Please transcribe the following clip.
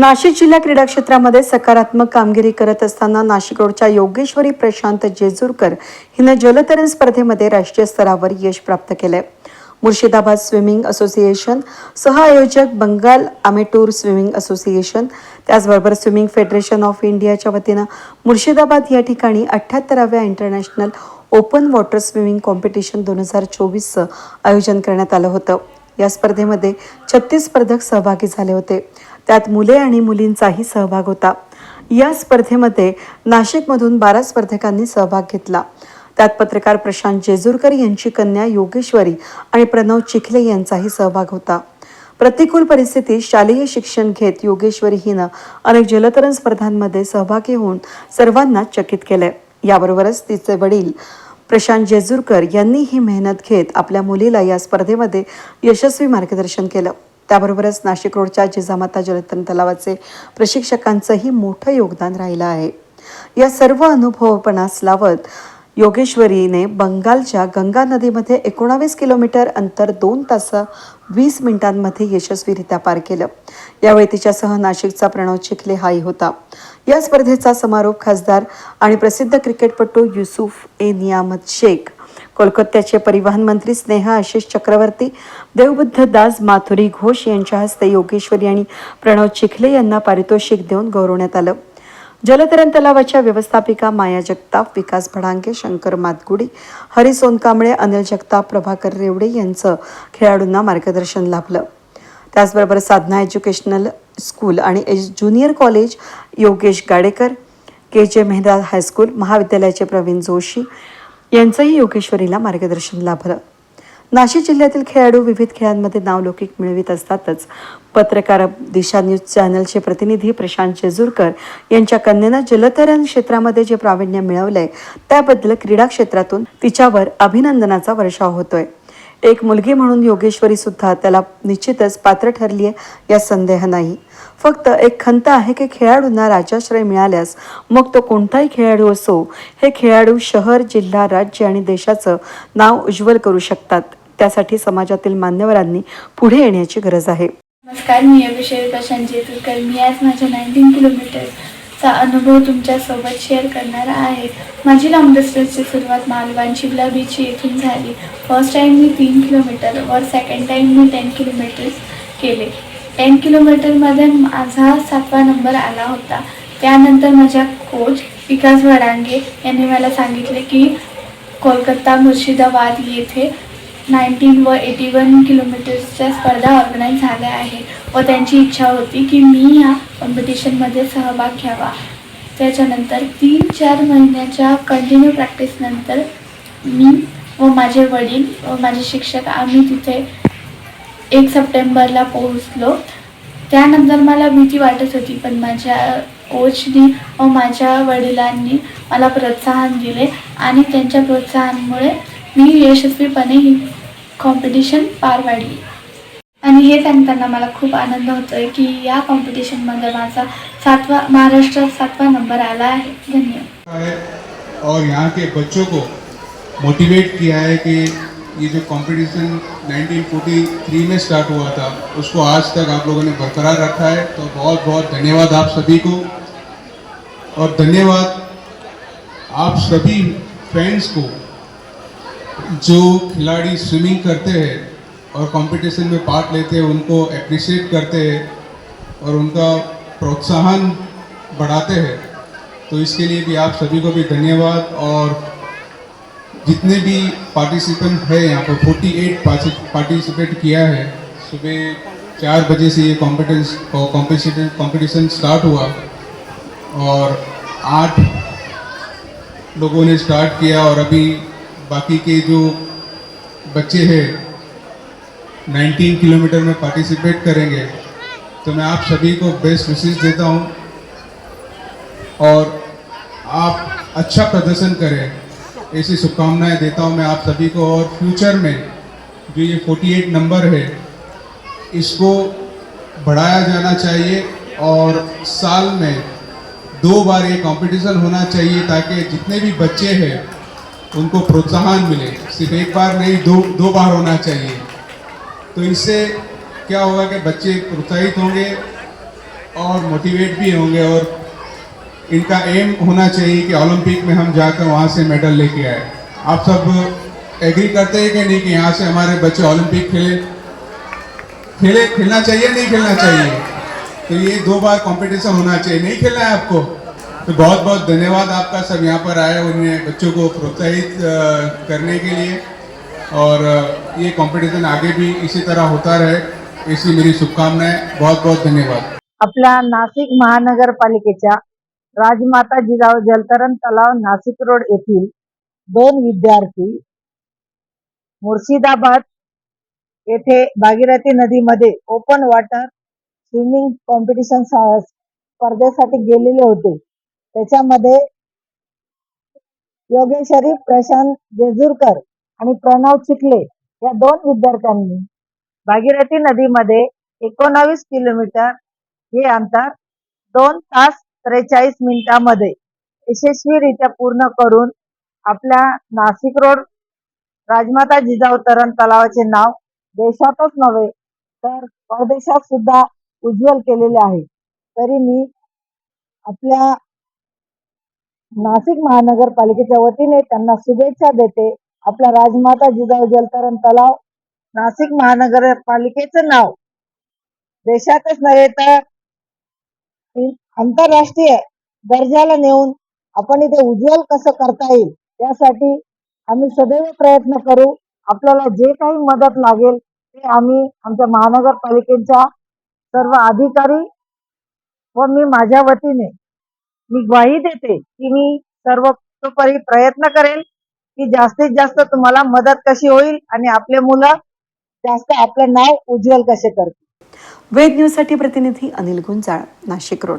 नाशिक जिल्हा क्रीडा क्षेत्रामध्ये सकारात्मक कामगिरी करत असताना नाशिक रोडच्या योगेश्वरी प्रशांत जेजूरकर हिनं जलतरण स्पर्धेमध्ये राष्ट्रीय स्तरावर यश प्राप्त केलंय. मुर्शिदाबाद स्विमिंग असोसिएशन सहआयोजक बंगाल आमेटूर स्विमिंग असोसिएशन त्याचबरोबर स्विमिंग फेडरेशन ऑफ इंडियाच्या वतीनं मुर्शिदाबाद या ठिकाणी अठ्ठ्याहत्तराव्या international open water swimming competition दोन हजार चोवीसचं आयोजन करण्यात आलं होतं. या स्पर्धेमध्ये छत्तीस स्पर्धक सहभागी झाले होते. त्यात मुले आणि मुलींचाही सहभाग होता. या स्पर्धेमध्ये नाशिकमधून बारा स्पर्धकांनी सहभाग घेतला. त्यात पत्रकार प्रशांत जेजूरकर यांची कन्या योगेश्वरी आणि प्रणव चिखले यांचाही सहभाग होता. प्रतिकूल परिस्थितीत शालेय शिक्षण घेत योगेश्वरी हिनं अनेक जलतरण स्पर्धांमध्ये सहभागी होऊन सर्वांना चकित केलंय. याबरोबरच तिचे वडील प्रशांत जेजूरकर यांनी ही मेहनत घेत आपल्या मुलीला या स्पर्धेमध्ये यशस्वी मार्गदर्शन केलं. त्याबरोबरच नाशिक रोडच्या जिजामाता जलतरण तलावाचे प्रशिक्षकांचंही मोठं योगदान राहिलं आहे. या सर्व अनुभवपणास लावत योगेश्वरीने बंगालच्या गंगा नदीमध्ये एकोणावीस किलोमीटर अंतर दोन तास वीस मिनिटांमध्ये यशस्वीरित्या पार केलं. यावेळी तिच्यासह नाशिकचा प्रणव चिखले हाही होता. या स्पर्धेचा समारोप खासदार आणि प्रसिद्ध क्रिकेटपटू युसुफ ए नियामत शेख कोलकात्याचे परिवहन मंत्री स्नेहा आशिष चक्रवर्ती देवबुद्ध दास माथुरी घोष यांच्या हस्ते योगेश्वरी आणि प्रणव चिखले यांना पारितोषिक देऊन गौरवण्यात आलं. जलतरण तलावाच्या व्यवस्थापिका माया जगताप विकास भडांगे शंकर मातगुडी हरी सोनकांबळे अनिल जगताप प्रभाकर रेवडे यांचं खेळाडूंना मार्गदर्शन लाभलं. त्याचबरोबर साधना एज्युकेशनल स्कूल आणि age junior college Yogesh Gadekar K J Mehra high school महाविद्यालयाचे प्रवीण जोशी यांचंही योगेश्वरीला मार्गदर्शन लाभलं. नाशिक जिल्ह्यातील खेळाडू विविध खेळांमध्ये नावलौकिक मिळवित असतातच. पत्रकार दिशा न्यूज चॅनलचे प्रतिनिधी प्रशांत जेजूरकर यांच्या कन्येनं जलतरण क्षेत्रामध्ये जे प्रावीण्य मिळवलंय त्याबद्दल क्रीडा क्षेत्रातून तिच्यावर अभिनंदनाचा वर्षाव होतोय. एक मुलगी म्हणून योगेश्वरी सुद्धा त्याला निश्चितच पात्र ठरली आहे या संदेह नाही. फक्त एक खंत आहे की खेळाडूंना राज्याश्रय मिळाल्यास मग तो कोणताही खेळाडू असो हे खेळाडू शहर जिल्हा राज्य आणि देशाचं नाव उज्ज्वल करू शकतात. त्यासाठी समाजातील मान्यवरांनी पुढे येण्याची गरज आहे. नमस्कार मी अभिषेक प्रशांत जेतुरकर मी आज माझ्या नाईन्टीन चा अनुभव तुमच्यासोबत शेअर करणार आहे. माझी लॉंग डिस्टन्सची सुरुवात मालवण शिमला बीच येथून झाली. फर्स्ट टाईम मी तीन किलोमीटर व सेकंड टाईम मी टेन किलोमीटर्स केले. टेन किलोमीटरमध्ये माझा सातवा नंबर आला होता. त्यानंतर माझ्या कोच विकास वडांगे यांनी मला सांगितले की कोलकाता मुर्शिदाबाद येथे नाईन्टीन व एटी वन किलोमीटर्सच्या स्पर्धा ऑर्गनाईज झाल्या आहे व त्यांची इच्छा होती की मी या कॉम्पिटिशनमध्ये सहभाग घ्यावा. त्याच्यानंतर तीन चार महिन्याच्या कंटिन्यू प्रॅक्टिसनंतर मी व माझे वडील व माझे शिक्षक आम्ही तिथे एक सप्टेंबरला पोहोचलो. त्यानंतर मला भीती वाटत होती पण माझ्या कोचनी व माझ्या वडिलांनी मला प्रोत्साहन दिले आणि त्यांच्या प्रोत्साहनामुळे मी यशस्वीपणे ही कॉम्पिटिशन पार पाडली. आणि हे सांगताना मला खूप आनंद होतोय की या कॉम्पिटिशनमध्ये माझा सातवा महाराष्ट्रात सातवा नंबर आला आहे. धन्यवाद. और यहाँ के बच्चों को मोटिवेट किया है कि ये जो कंपटीशन 1943 में स्टार्ट हुआ था उसको आज तक आप लोगों ने बरकरार रखा है। तो बहुत बहुत धन्यवाद आप सभी को। और धन्यवाद आप सभी फैंस को। जो खिलाड़ी स्विमिंग करते हैं और कंपटीशन में पार्ट लेते हैं, उनको अप्रिशिएट करते हैं और उनका प्रोत्साहन बढ़ाते हैं। तो इसके लिए भी आप सभी को भी धन्यवाद और जितने भी पार्टिसिपेंट है यहाँ पर 48 पार्टिसिपेट किया है। सुबह चार बजे से ये कॉम्पिटिशन कॉम्पिटिशन स्टार्ट हुआ और आठ लोगों ने स्टार्ट किया और अभी बाकी के जो बच्चे हैं 19 किलोमीटर में पार्टिसिपेट करेंगे तो मैं आप सभी को बेस्ट विशेष देता हूँ। और आप अच्छा प्रदर्शन करें, ऐसी शुभकामनाएँ देता हूँ मैं आप सभी को। और फ्यूचर में जो ये 48 नंबर है, इसको बढ़ाया जाना चाहिए और साल में दो बार ये कंपटीशन होना चाहिए, ताकि जितने भी बच्चे हैं उनको प्रोत्साहन मिले। सिर्फ़ एक बार नहीं, दो दो बार होना चाहिए। तो इससे क्या होगा कि बच्चे प्रोत्साहित होंगे और मोटिवेट भी होंगे और इनका एम होना चाहिए कि ओलंपिक में हम जाकर वहाँ से मेडल लेके आए। आप सब एग्री करते हैं कि नहीं कि यहाँ से हमारे बच्चे ओलंपिक खेले? खेले? खेलना चाहिए? नहीं खेलना चाहिए? तो ये दो बार कंपटीशन होना चाहिए। नहीं खेलना है आपको? तो बहुत बहुत धन्यवाद आपका सब यहाँ पर आए उन्हें बच्चों को प्रोत्साहित करने के लिए। और ये कंपटीशन आगे भी इसी तरह होता रहे, ऐसी मेरी शुभकामनाएँ। बहुत बहुत धन्यवाद। आपल्या नाशिक महानगरपालिकेच्या राजमाता जिजाऊ जलतरण तलाव नाशिक रोड येथील दोन विद्यार्थी मुर्शिदाबाद येथे भागीरथी नदीमध्ये ओपन वॉटर स्विमिंग कॉम्पिटिशन स्पर्धेसाठी गेलेले होते. त्याच्यामध्ये योगेश्वरी प्रशांत जेजूरकर आणि प्रणव चिखले या दोन विद्यार्थ्यांनी भागीरथी नदीमध्ये एकोणावीस किलोमीटर हे अंतर दोन तास त्रेचाळीस मिनिटांमध्ये यशस्वीरित्या पूर्ण करून आपल्या नाशिक रोड राजमाता जिजाऊ तरण तलावाचे नाव देशातच नव्हे तर परदेशात सुद्धा उज्ज्वल केलेले आहे. तरी मी आपल्या नाशिक महानगरपालिकेच्या वतीने त्यांना शुभेच्छा देते. आपल्या राजमाता जिजाऊ जलतरण तलाव नाशिक महानगरपालिकेचं नाव. देशातच नव्हे तर आंतरराष्ट्रीय दर्जाला नेऊन आपण इथे उज्ज्वल कसं करता येईल यासाठी आम्ही सदैव प्रयत्न करू. आपल्याला जे काही मदत लागेल ते आम्ही आमच्या महानगरपालिकेच्या सर्व अधिकारी व मी माझ्या वतीने मी ग्वाही देते की मी सर्वतोपरी प्रयत्न करेल की जास्तीत जास्त तुम्हाला मदत कशी होईल आणि आपले मुलं जास्त आपलं नाव उज्ज्वल कसे करतील. वेद न्यूजसाठी प्रतिनिधी अनिल गुंजाळ नाशिक रोड.